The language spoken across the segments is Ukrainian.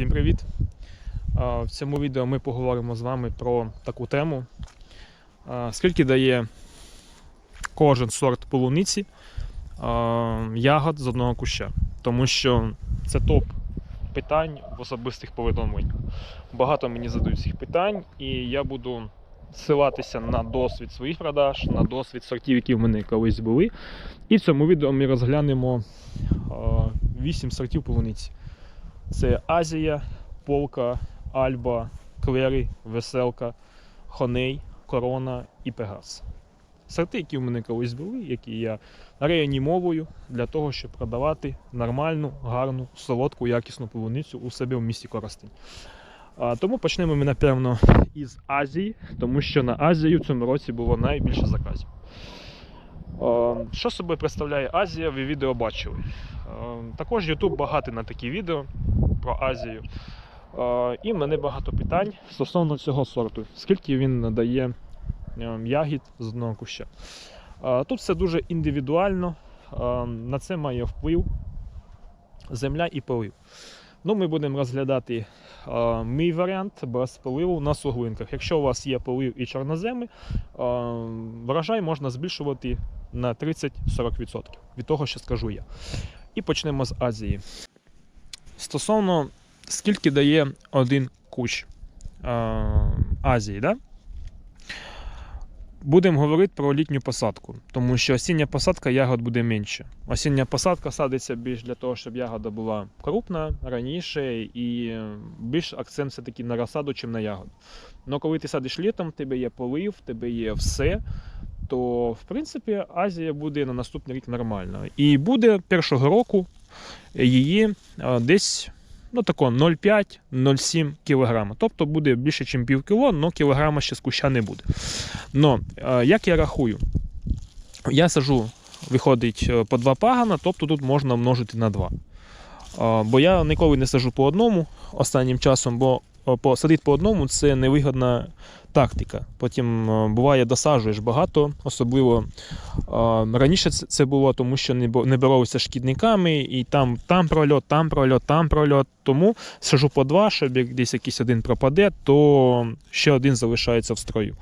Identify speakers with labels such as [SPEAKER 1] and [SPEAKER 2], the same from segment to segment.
[SPEAKER 1] Всім привіт! В цьому відео ми поговоримо з вами про таку тему. Скільки дає кожен сорт полуниці ягод з одного куща. Тому що це топ питань в особистих повідомленнях. Багато мені задають цих питань, і я буду ссилатися на досвід своїх продаж, на досвід сортів, які в мене колись були. І в цьому відео ми розглянемо 8 сортів полуниці. Це Азія, Полка, Альба, Клери, Веселка, Хоней, Корона і Пегас. Сорти, які в мене колись були, які я реанімовую для того, щоб продавати нормальну, гарну, солодку, якісну полуницю у себе в місті Коростень. Тому почнемо ми, напевно, із Азії, тому що на Азію в цьому році було найбільше заказів. Що собою представляє Азія, ви відео бачили. Також YouTube багатий на такі відео про Азію. Е, І в мене багато питань стосовно цього сорту. Скільки він надає е, ягід з одного куща. Е, Тут все дуже індивідуально. На це має вплив земля і полив. Ну, Ми будемо розглядати е, мій варіант без поливу на суглинках. Якщо у вас є полив і чорноземи, е, врожай можна збільшувати на 30-40% від того, що скажу я. І почнемо з Азії. Стосовно скільки дає один кущ е, Азії, да? будемо говорити про літню посадку, тому що осіння посадка ягод буде менше. Осіння посадка садиться більш для того, щоб ягода була крупна раніше і більш акцент все-таки на розсаду, чим на ягоду. Але коли ти садиш літом, в тебе є полив, в тебе є все. То, в принципі, Азія буде на наступний рік нормально. І буде першого року її десь ну, тако 0,5-0,7 кг. Тобто буде більше, ніж пів кіло, але кілограма ще з куща не буде. Но як я рахую, я сажу, виходить е, по два пагана, тобто тут можна множити на 2. Бо я ніколи не сажу по одному останнім часом, бо е, садити по одному це невигідна тактика. Потім е, буває, досаджуєш багато, особливо раніше це- було, тому що не боролися шкідниками, і там, там прольот, там прольот, там прольот. Тому сажу по два, щоб як десь якийсь один пропаде, то ще один залишається в строю.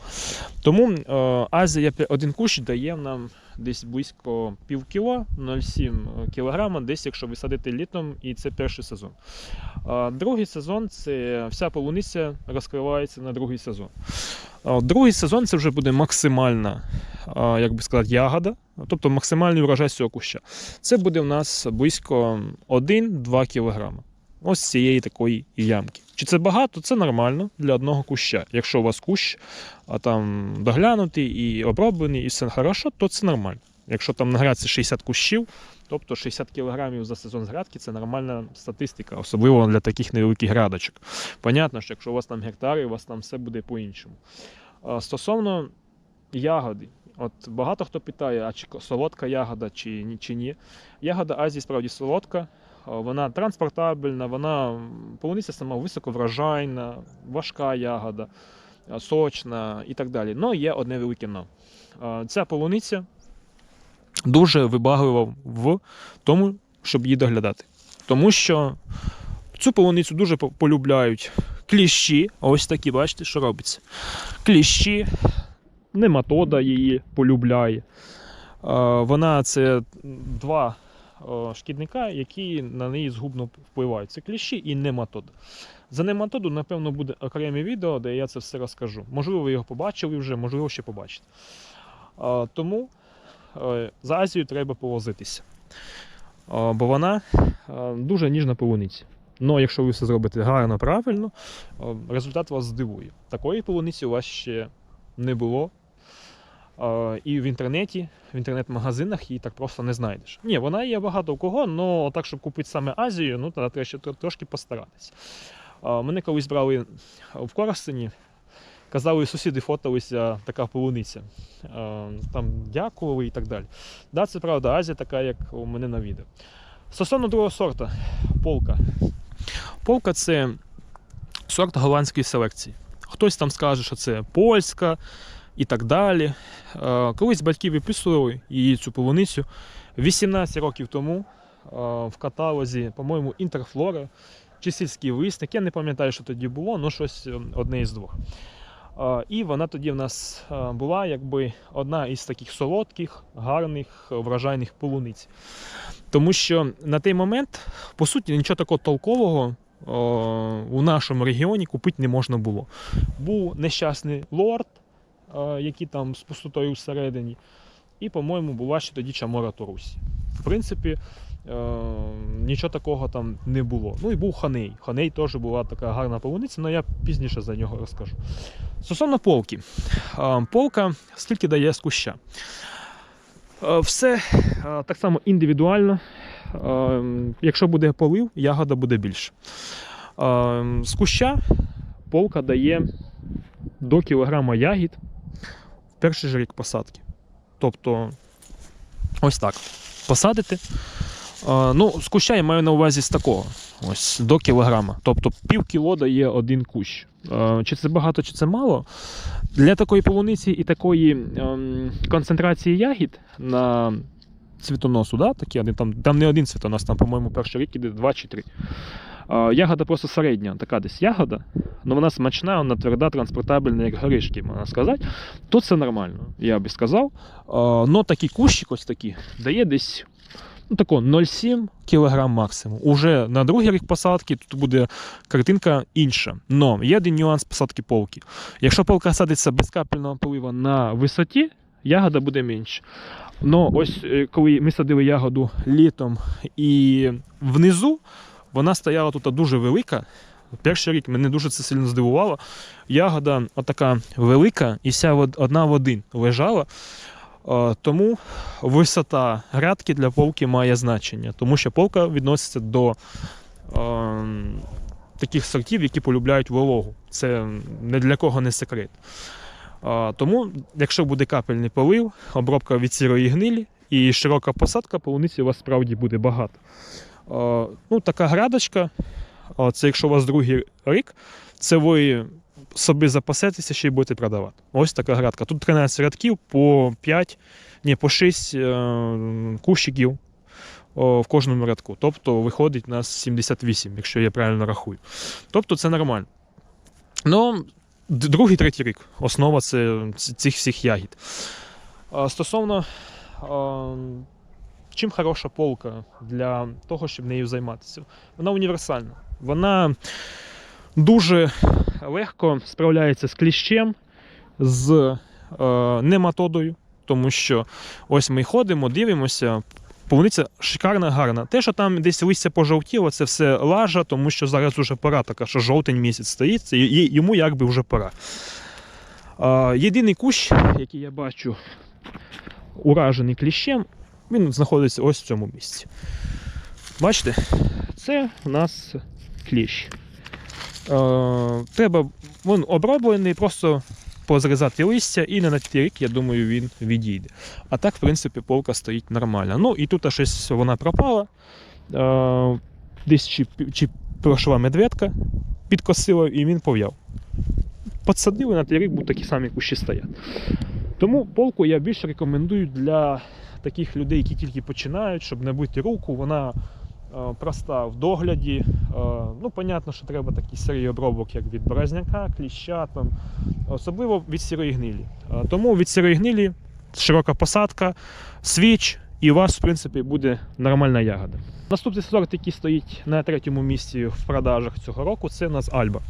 [SPEAKER 1] Тому е, Азія один кущ дає нам десь близько пів кіло, 0,7 кілограма, десь якщо ви садите літом, і це перший сезон. Другий сезон це вся полуниця розкривається на другий сезон. Другий сезон це вже буде максимальна, як би сказати, ягода, тобто максимальний врожай з цього куща. Це буде в нас близько 1-2 кілограма. Ось цієї такої ямки. Чи це багато? Це нормально для одного куща. Якщо у вас кущ а там доглянутий і оброблений, і все хорошо, то це нормально. Якщо там на грядці 60 кущів, тобто 60 кг за сезон з грядки це нормальна статистика, особливо для таких невеликих грядочок. Понятно, що якщо у вас там гектари, у вас там все буде по-іншому. Стосовно ягоди, от багато хто питає, а чи солодка ягода, чи, чи ні. Ягода Азії справді солодка, вона транспортабельна, вона полуниця сама високоврожайна, важка ягода, сочна і так далі. Ну, є одне велике но. Ця полуниця дуже вибаглива в тому, щоб її доглядати. Тому що цю полуницю дуже полюбляють кліщі. Ось такі, бачите, що робиться. Кліщі, нематода її полюбляє. Е, Вона це два е, шкідника, які на неї згубно впливають. Це кліщі і нематода. За нематоду, напевно, буде окреме відео, де я це все розкажу. Можливо, ви його побачили вже, можливо, ще побачите. Е, Тому е, за Азію треба повозитися. Е, Бо вона е, дуже ніжна полуниця. Ну, якщо ви все зробите гарно, правильно, е, результат вас здивує. Такої полуниці у вас ще не було. І в інтернеті, в інтернет-магазинах її так просто не знайдеш. Ні, вона є багато у кого, але так, щоб купити саме Азію, ну треба ще трошки постаратися. Е, Мене колись брали в Коростені, казали, сусіди фоталися, така полуниця. Там дякували і так далі. Да, це правда, Азія така, як у мене на відео. Стосовно другого сорта, полка. Полка це сорт голландської селекції. Хтось там скаже, що це польська і так далі. Е, Колись батьки виписували її цю полуницю 18 років тому е, в каталозі, по-моєму, Інтерфлора чи сільський висник. Я не пам'ятаю, що тоді було, але щось е, одне із двох. І вона тоді в нас була якби одна із таких солодких, гарних, вражайних полуниць. Тому що на той момент, по суті, нічого такого толкового у нашому регіоні купити не можна було. Був нещасний лорд, е, який там з пустотою всередині, і, по-моєму, була ще тоді Чамора Торусі. В принципі, е, нічого такого там не було. Ну і був Ханей. Ханей теж була така гарна полуниця, але я пізніше за нього розкажу. Стосовно полки. Е, Полка скільки дає з куща? Все так само індивідуально. Якщо буде полив, ягода буде більше. З куща полка дає до кілограма ягід перший же рік посадки. Тобто, ось так. Посадити. Ну, з куща я маю на увазі з такого. Ось до кілограма. Тобто пів кіло дає один кущ. Чи це багато, чи це мало? Для такої полуниці і такої ем, концентрації ягід на цвітоносу, да, такі, там, там не один цвітонос, там, по-моєму, перший рік іде два чи три. Ягода просто середня, така десь ягода, але вона смачна, вона тверда, транспортабельна, як горішки, можна сказати. Тут це нормально, я би сказав. Но такий кущик ось такий дає десь ну, тако 0,7 кг максимум. Уже на другий рік посадки тут буде картинка інша. Но є один нюанс посадки полки. Якщо полка садиться без капельного полива на висоті, ягода буде менше. Но ось е, коли ми садили ягоду літом і внизу, вона стояла тут дуже велика. Перший рік мене дуже це сильно здивувало. Ягода отака велика і вся одна в один лежала. Тому висота грядки для полки має значення, тому що полка відноситься до е, таких сортів, які полюбляють вологу. Це не для кого не секрет. Е, тому, якщо буде капельний полив, обробка від сірої гнилі і широка посадка, полуниці у вас справді буде багато. Е, ну, така грядочка, е, це якщо у вас другий рік, це ви собі запасетеся ще й будете продавати. Ось така градка. Тут 13 рядків по 5, ні, по 6 е, кущиків в кожному рядку. Тобто виходить у нас 78, якщо я правильно рахую. Тобто це нормально. Ну, другий, третій рік. Основа це цих всіх ягід. Стосовно чим хороша полка для того, щоб нею займатися? Вона універсальна. Вона дуже легко справляється з кліщем, з е, нематодою, тому що ось ми ходимо, дивимося. Полуниця шикарна, гарна. Те, що там десь листя пожовтіло, це все лажа, тому що зараз уже пора така, що жовтень місяць стоїть, і йому якби вже пора. А, єдиний кущ, який я бачу уражений кліщем, він знаходиться ось в цьому місці. Бачите, це у нас кліщ. Е, треба він оброблений, просто позрізати листя і на третій рік, я думаю, він відійде. А так, в принципі, полка стоїть нормально. Ну і тут щось вона пропала. Е, десь чи, чи пройшла медведка, підкосила і він пов'яв. Подсадили на третій рік, будуть такі самі кущі стоять. Тому полку я більше рекомендую для таких людей, які тільки починають, щоб не бити руку. Вона е, проста в догляді. Е, ну, понятно, що треба такий серій обробок, як від березняка, кліща, там, особливо від сірої гнилі. Е, тому від сірої гнилі широка посадка, свіч, і у вас, в принципі, буде нормальна ягода. Наступний сорт, який стоїть на третьому місці в продажах цього року, це у нас Альба.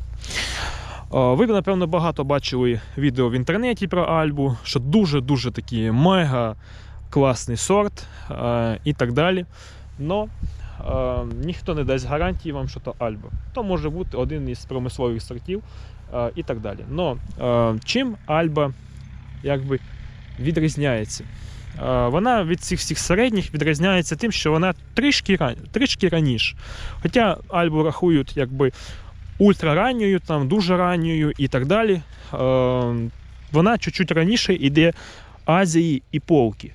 [SPEAKER 1] Ви, напевно, багато бачили відео в інтернеті про Альбу, що дуже-дуже такий мега класний сорт е, і так далі. Но е, ніхто не дасть гарантії вам, що то Альба. То може бути один із промислових сортів е, і так далі. Но чим Альба якби відрізняється? Вона від цих всіх середніх відрізняється тим, що вона трішки, трішки раніше. Хоча Альбу рахують якби ультраранньою, там, дуже ранньою і так далі. Вона чуть-чуть раніше йде Азії і полки.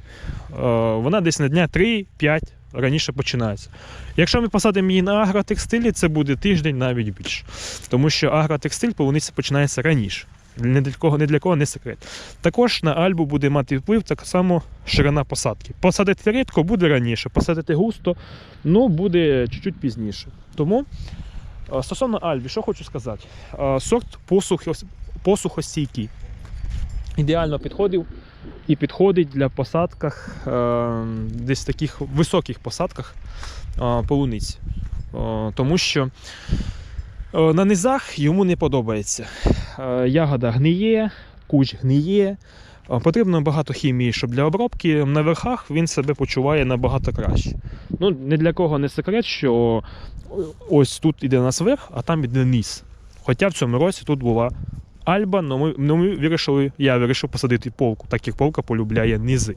[SPEAKER 1] Е, Вона десь на дня 3-5 раніше починається. Якщо ми посадимо її на агротекстилі, це буде тиждень навіть більше. Тому що агротекстиль полуниця починається раніше. Не для кого, не для кого не секрет. Також на альбу буде мати вплив так само ширина посадки. Посадити рідко буде раніше, посадити густо, ну буде чуть-чуть пізніше. Тому Е, Стосовно Альбі, що хочу сказати. Е, Сорт посухос- посухостійкий. Ідеально підходив і підходить для посадках, е, десь таких високих посадках е, полуниці. Е, Тому що на низах йому не подобається. Ягода гниє, куч гниє. Потрібно багато хімії, щоб для обробки. На верхах він себе почуває набагато краще. Ну, не для кого не секрет, що ось тут іде у нас верх, а там іде низ. Хоча в цьому році тут була Альба, але ми, ну, ми вирішили, я вирішив посадити полку, так як полка полюбляє низи.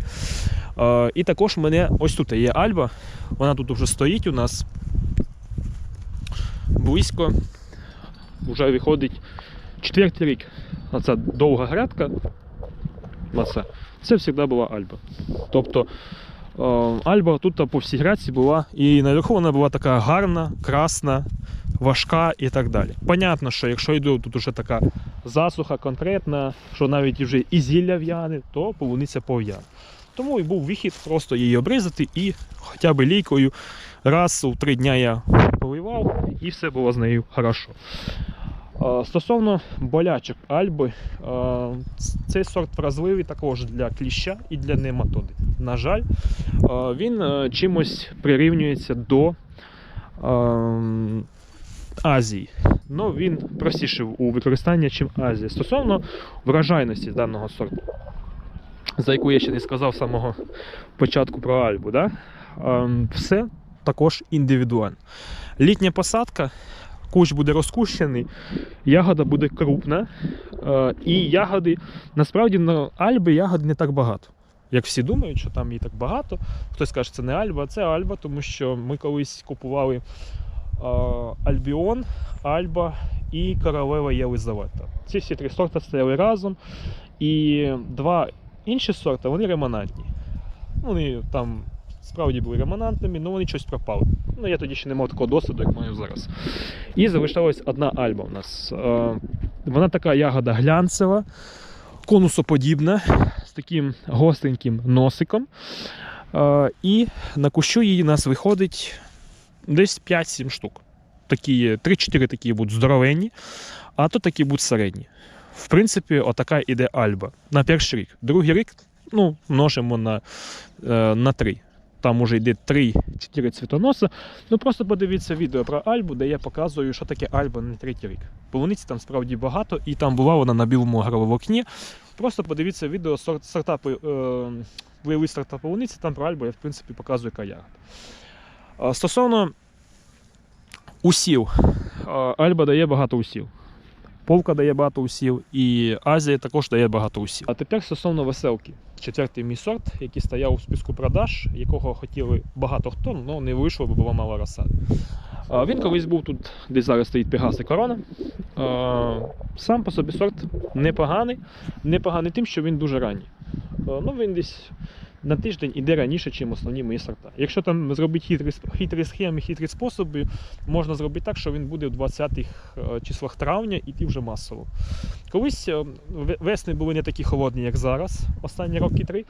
[SPEAKER 1] Е, і також в мене ось тут є Альба. Вона тут вже стоїть у нас близько. Вже виходить четвертий рік. Оця довга грядка. Це завжди була Альба. Тобто Альба тут по всій грядці була, і наверху вона була така гарна, красна, важка і так далі. Понятно, що якщо йде тут уже така засуха конкретна, що навіть вже і зілля в'яне, то полуниця пов'яне. Тому і був вихід просто її обрізати і хоча б лійкою раз у три дня я поливав, і все було з нею хорошо. Е, Стосовно болячок Альби, е, цей сорт вразливий також для кліща і для нематоди. На жаль, е, він е, чимось прирівнюється до е, Азії. Ну, він простіший у використанні, ніж Азія. Стосовно вражайності даного сорту, за яку я ще не сказав з самого початку про Альбу, да? е, все також індивідуально. Літня посадка, кущ буде розкущений, ягода буде крупна, е, і ягоди, насправді на Альби ягод не так багато. Як всі думають, що там її так багато. Хтось каже, це не Альба, це Альба, тому що ми колись купували Альбіон, Альба і Королева Єлизавета. Ці всі три сорти стояли разом. І два інші сорти вони ремонантні. Вони там справді були ремонантними, але вони щось пропали. Ну, я тоді ще не мав такого досвіду, як маю зараз. І залишилась одна альба у нас. Вона така ягода глянцева, конусоподібна, з таким гостеньким носиком. Е, І на кущу її нас виходить десь 5-7 штук. Такі, 3-4 такі будуть здоровенні, а то такі будуть середні. В принципі, отака іде альба на перший рік. Другий рік ну, множимо на, е, на 3. Там уже йде 3-4 цвітоноса. Ну просто подивіться відео про Альбу, де я показую, що таке Альба на третій рік. Полуниці там справді багато, і там була вона на білому агроволокні. Просто подивіться відео сорта, е, виявили сорта полуниці, там про Альбу я в принципі показую. А Стосовно усів, Альба дає багато усів. Полка дає багато усів, і Азія також дає багато усів. А тепер стосовно веселки. Четвертий мій сорт, який стояв у списку продаж, якого хотіли багато хто, але не вийшло, бо було мало розсади. Він колись був тут, десь зараз стоїть Пегас корона. Сам по собі сорт непоганий. Непоганий тим, що він дуже ранній. Ну, він десь на тиждень іде раніше, ніж основні мої сорта. Якщо там зробити хитрі, хитрі схеми, хитрі способи, можна зробити так, що він буде в 20-х е, числах травня іти вже масово. Колись е, весни були не такі холодні, як зараз, останні роки три.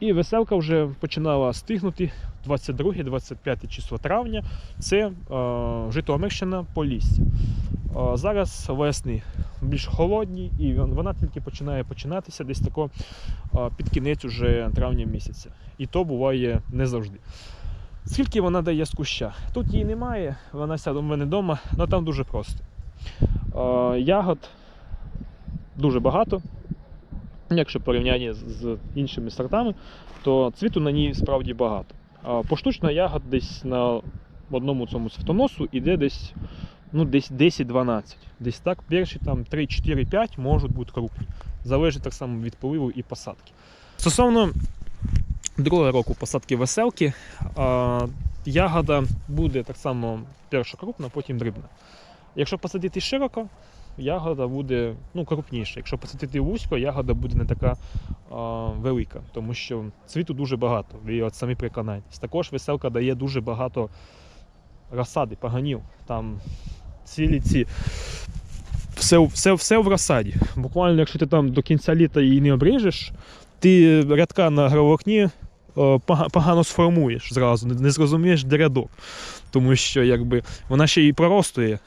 [SPEAKER 1] І веселка вже починала стигнути 22-25 число травня. Це е, Житомирщина Полісся. Зараз весни більш холодні, і вона тільки починає починатися десь тако під кінець уже травня місяця. І то буває не завжди. Скільки вона дає з куща? Тут її немає, вона сяде у мене вдома, але там дуже просто. Ягод дуже багато. Якщо порівняння з іншими сортами, то цвіту на ній справді багато. Поштучна ягод десь на одному цьому цвітоносу іде десь, ну, десь 10-12. Десь так, перші там 3, 4, 5 можуть бути крупні. Залежить так само від поливу і посадки. Стосовно другого року посадки веселки, ягода буде так само перша крупна, потім дрібна. Якщо посадити широко, ягода буде ну, крупніша. Якщо посадити вузько, ягода буде не така велика, тому що цвіту дуже багато. Ви от самі переконаєтесь. Також веселка дає дуже багато розсади, паганів. Там цілі ці. Все, все, все в розсаді. Буквально, якщо ти там до кінця літа її не обріжеш, ти рядка на агроволокні е, погано сформуєш зразу, не- зрозумієш, де рядок. Тому що якби, вона ще і проростує,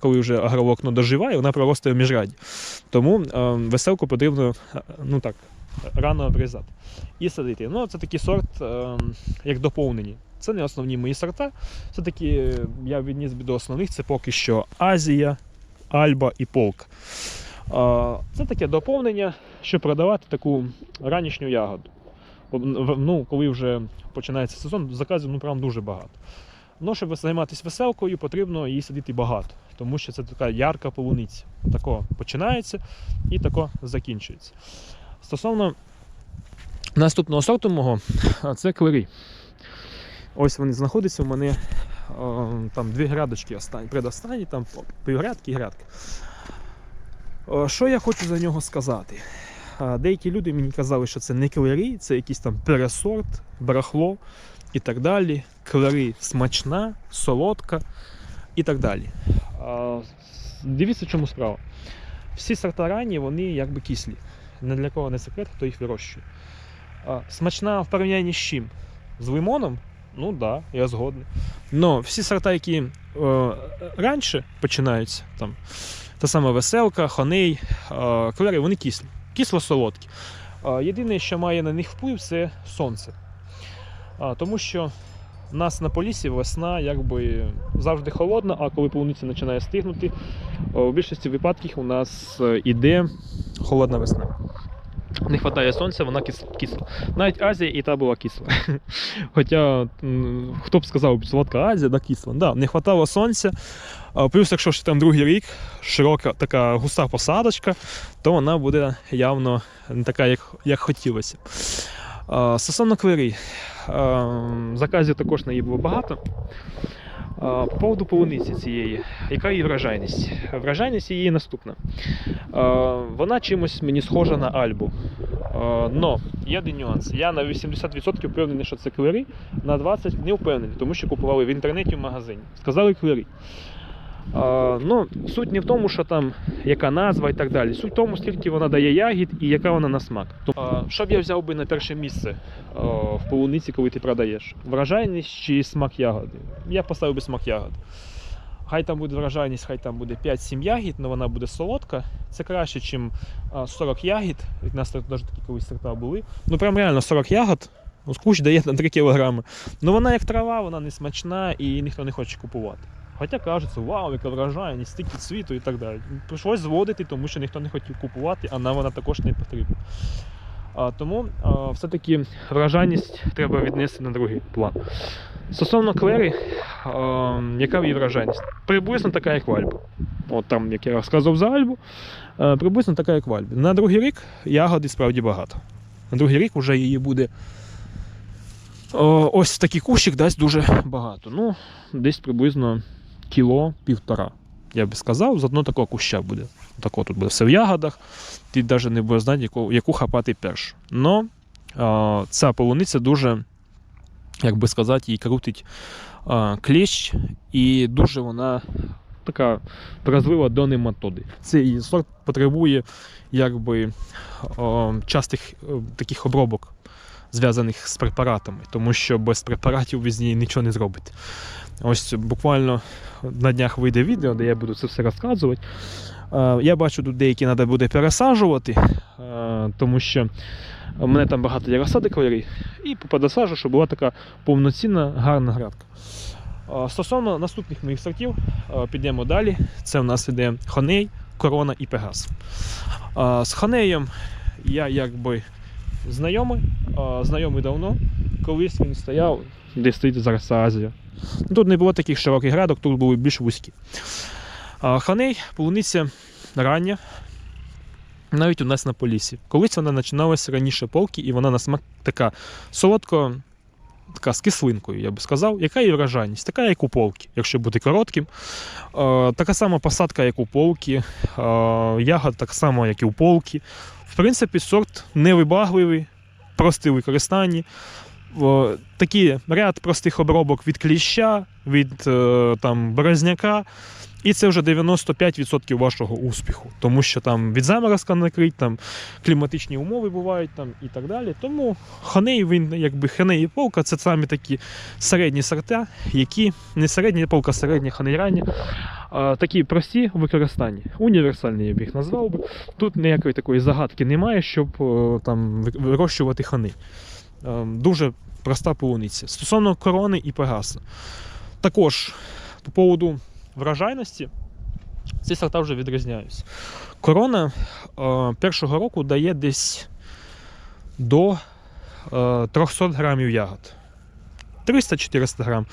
[SPEAKER 1] коли вже агроволокно доживає, вона проростує в міжраді. Тому е, веселку потрібно е, ну так, рано обрізати і садити. Ну, це такий сорт, е, як доповнені. Це не основні мої сорта. Це такі, е, я відніс до основних, це поки що Азія, Альба і Полк. Це таке доповнення, щоб продавати таку ранішню ягоду. Ну, коли вже починається сезон, заказів ну, прям дуже багато. Ну, щоб займатися веселкою, потрібно її садити багато, тому що це така ярка полуниця. Тако починається і тако закінчується. Стосовно наступного сорту мого, це клери. Ось вони знаходяться у мене о, там дві грядочки останні, предостанні, там півгрядки і грядки. Що я хочу за нього сказати? Деякі люди мені казали, що це не клери, це якийсь там пересорт, барахло і так далі. Клери смачна, солодка і так далі. Дивіться, чому справа. Всі сорта ранні, вони якби кислі. Не для кого не секрет, хто їх вирощує. Смачна в порівнянні з чим? З лимоном? Ну так, да, я згодний. Но всі сорта, які е, раніше починаються, там, та сама веселка, хоней, е, клери, вони кислі, кисло-солодкі. Єдине, що має на них вплив, це сонце. А, тому що в нас на полісі весна якби завжди холодна, а коли полуниця починає стигнути, у більшості випадків у нас е, іде холодна весна. Не вистачає сонця, вона кис- кисла. Навіть Азія і та була кисла. Хоча хто б сказав, солодка Азія, да кисла. Да, не вистачало сонця. Плюс, якщо ще там другий рік, широка така густа посадочка, то вона буде явно не така, як, як хотілося. Стосовно а, заказів також на її було багато. По поводу полуниці цієї, яка її вражайність? Вражайність її наступна. Вона чимось мені схожа на Альбу. Но є один нюанс. Я на 80% впевнений, що це клери, на 20% не впевнений, тому що купували в інтернеті в магазині. Сказали клери. Ну, суть не в тому, що там яка назва і так далі. Суть в тому, скільки вона дає ягід і яка вона на смак. А, що б я взяв би на перше місце в полуниці, коли ти продаєш? Вражайність чи смак ягоди? Я поставив би смак ягоди. Хай там буде вражайність, хай там буде 5-7 ягід, але вона буде солодка. Це краще, ніж 40 ягід. У нас навіть такі колись сорта були. Ну прям реально 40 ягод. Ну, дає на 3 кг. Ну вона як трава, вона не смачна і ніхто не хоче купувати. Хоча кажеться, вау, яка вражайність, стільки цвіту і так далі. Прийшлось зводити, тому що ніхто не хотів купувати, а нам вона також не потрібна. А, тому а, все-таки вражайність треба віднести на другий план. Стосовно клери, а, яка її вражайність? Приблизно така, як в Альбу. От там, як я розказував за Альбу, а, приблизно така, як в Альбі. На другий рік ягоди справді багато. На другий рік вже її буде. Ось такий кущик дасть дуже багато. Ну, десь приблизно кіло півтора. Я би сказав, з одного такого куща буде. Тако тут буде все в ягодах. Ти навіть не будеш знати, яку, яку хапати першу. Но а, ця полуниця дуже, як би сказати, її крутить а, кліщ, і дуже вона така вразлива до нематоди. Цей сорт потребує якби о, частих е, таких обробок, зв'язаних з препаратами, тому що без препаратів ви з неї нічого не зробите. Ось буквально на днях вийде відео, де я буду це все розказувати. Е, Я бачу, тут деякі треба буде пересаджувати, е, тому що у мене там багато є розсади кольорів, і подосаджу, щоб була така повноцінна гарна градка. Е, Стосовно наступних моїх сортів, підемо далі. Це в нас іде Хоней, Корона і Пегас. З Хонеєм я якби знайомий, знайомий давно. Колись він стояв, де стоїть зараз Азія. Ну, Тут не було таких широких градок, тут були більш вузькі. Ханей, полуниця рання, навіть у нас на полісі. Колись вона починалася раніше полки, і вона на смак така солодко, така з кислинкою, я би сказав. Яка її вражайність? Така, як у полки, якщо бути коротким. Така сама посадка, як у полки, ягод так само, як і у полки. В принципі, сорт невибагливий, простий у використанні. О, Такий ряд простих обробок від кліща, від е, там, борозняка. І це вже 95% вашого успіху, тому що там від заморозка накрить, там кліматичні умови бувають там і так далі. Тому ханей, він якби ханей і полка це самі такі середні сорта, які не середні полка, середні ханей ранні, а, такі прості в використанні. Універсальні я б їх назвав би. Тут ніякої такої загадки немає, щоб там вирощувати хани. Е, Дуже проста полуниця. Стосовно корони і пегаса. Також по поводу врожайності ці сорта вже відрізняються. Корона е, першого року дає десь до е, 300 грамів ягод. 300-400 грам.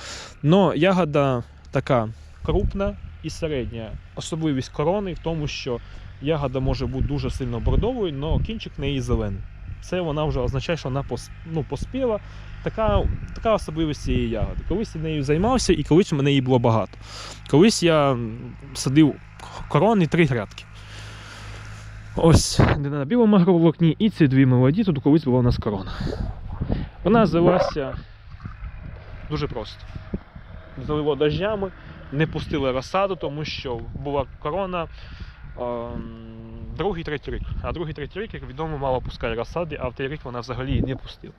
[SPEAKER 1] Но ягода така крупна і середня. Особливість корони в тому, що ягода може бути дуже сильно бордовою, але кінчик неї зелений. Це вона вже означає, що вона ну, поспіла. Така, така особливість цієї ягоди. Колись я нею займався і колись в мене її було багато. Колись я садив корони три грядки. Ось, де на білому агроволокні, і ці дві молоді, тут колись була у нас корона. Вона звелася дуже просто. Залило дощами, не пустили розсаду, тому що була корона ем, другий, третій рік. А другий, третій рік, як відомо, мало пускає розсади, а в той рік вона взагалі не пустила.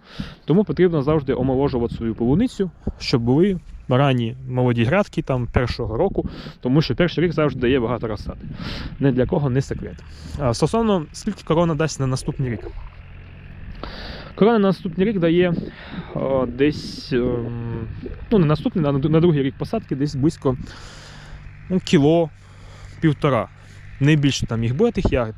[SPEAKER 1] Тому потрібно завжди омоложувати свою полуницю, щоб були ранні молоді грядки там першого року, тому що перший рік завжди дає багато розсади. Не для кого не секрет. Стосовно скільки корона дасть на наступний рік. Корона на наступний рік дає о, десь, ем, ну не наступний, а на, на другий рік посадки десь близько ну, кіло півтора. Не більше там їх буде тих ягод.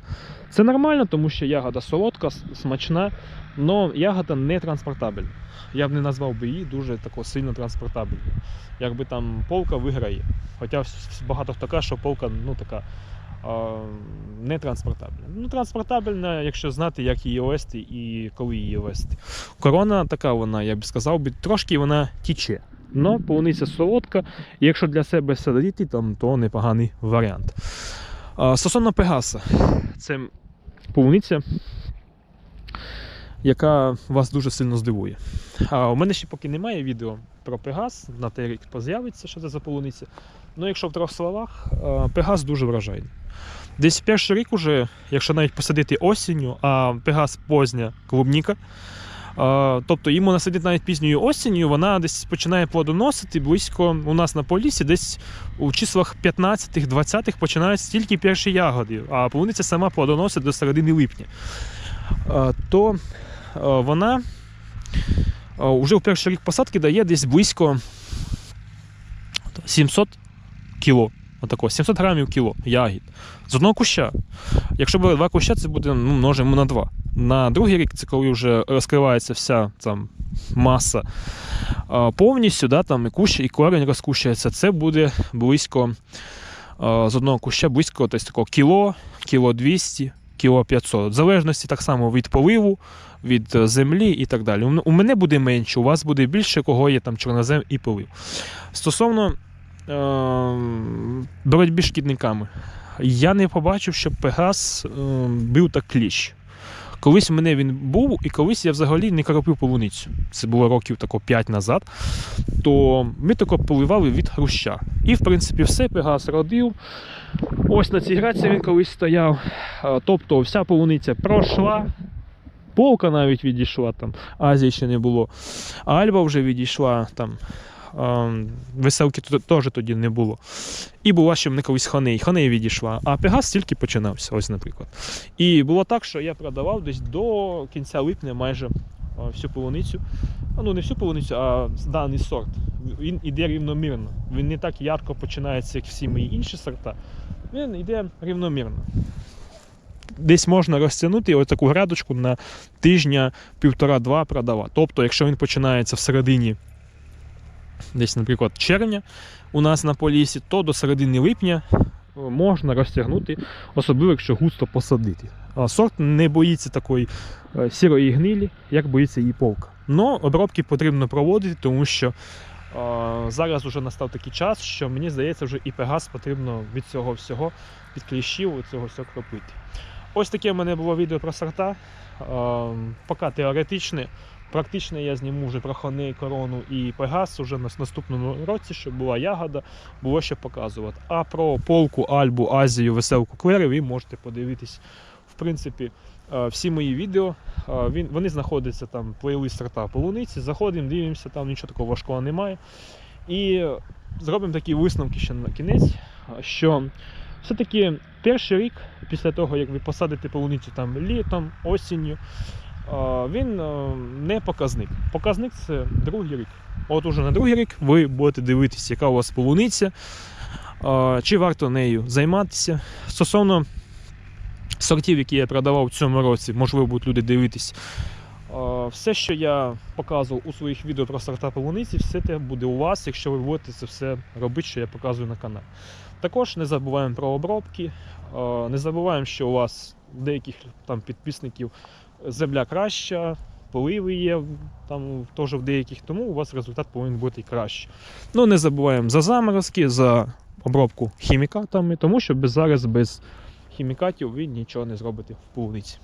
[SPEAKER 1] Це нормально, тому що ягода солодка, смачна, але ягода не транспортабельна. Я б не назвав би її дуже тако сильно транспортабельною. Якби там полка виграє. Хоча багато хто каже, що полка ну, така а, не транспортабельна. Ну, транспортабельна, якщо знати, як її вести і коли її вести. Корона така вона, я б сказав, би, трошки вона тіче. Но полуниця солодка, якщо для себе садити, там, то непоганий варіант. Стосовно Пегаса, це полуниця, яка вас дуже сильно здивує. А, у мене ще поки немає відео про Пегас, на той рік поз'явиться, що це за полуниця. Ну, якщо в трьох словах, Пегас дуже вражайний. Десь перший рік уже, якщо навіть посадити осінню, а Пегас позня клубніка. Тобто йому насадити навіть пізньою осінню, вона десь починає плодоносити близько у нас на полісі, десь у числах 15-20 починаються тільки перші ягоди, а полуниця сама плодоносить до середини липня. То вона вже в перший рік посадки дає десь близько 700 кіло. Отако, 700 грамів кіло ягід. З одного куща. Якщо буде два куща, це буде ну, множимо на два. На другий рік, це коли вже розкривається вся там маса повністю, да, там і кущ, і корень розкущується, це буде близько з одного куща близько тобто, такого кіло, кіло 200, кіло 500. В залежності так само від поливу, від е, землі і так далі. У мене буде менше, у вас буде більше, кого є там чорнозем і полив. Стосовно е, боротьби шкідниками. Я не побачив, щоб Пегас е, бив так кліщ. Колись мене він був, і колись я взагалі не кропив полуницю. Це було років тако 5 назад. То ми тако поливали від хруща. І, в принципі, все, Пегас родив. Ось на цій граці він колись стояв. Тобто вся полуниця пройшла. Полка навіть відійшла там, Азії ще не було. Альба вже відійшла там. Веселки теж тоді не було. І була ще в мене колись ханей. Ханей відійшла, а Пегас тільки починався, ось, наприклад. І було так, що я продавав десь до кінця липня майже всю полуницю. Ну, не всю полуницю, а даний сорт. Він іде рівномірно. Він не так ярко починається, як всі мої інші сорта. Він йде рівномірно. Десь можна розтягнути ось таку градочку на тижня півтора-два продавати. Тобто, якщо він починається всередині, десь, наприклад, червня у нас на полісі, то до середини липня е, можна розтягнути, особливо якщо густо посадити. Сорт не боїться такої е, сірої гнилі, як боїться її полка. Но обробки потрібно проводити, тому що е, зараз вже настав такий час, що мені здається, вже і пегас потрібно від цього всього, від кліщів, від цього всього кропити. Ось таке в мене було відео про сорта. Е, поки теоретичне, Практично я зніму вже прохони корону і пегас уже на наступному році, щоб була ягода, було що показувати. А про полку, альбу, Азію, веселку клери ви можете подивитись. В принципі, е, всі мої відео, е, вони знаходяться там плейлист сорта полуниці. Заходимо, дивимося, там нічого такого важкого немає. І зробимо такі висновки ще на кінець, що все-таки перший рік, після того, як ви посадите полуницю там літом, осінню, він е, не показник. Показник це другий рік. От уже на другий рік ви будете дивитися, яка у вас полуниця, чи варто нею займатися. Стосовно сортів, які я продавав в цьому році, можливо, будуть люди дивитись. Все, що я показував у своїх відео про сорта полуниці, все це буде у вас, якщо ви будете це все робити, що я показую на каналі. Також не забуваємо про обробки. Не забуваємо, що у вас деяких там підписників земля краща, поливи є там теж в деяких, тому у вас результат повинен бути краще. Ну не забуваємо за заморозки, за обробку хімікатами, тому що без зараз без хімікатів ви нічого не зробите в полуниці.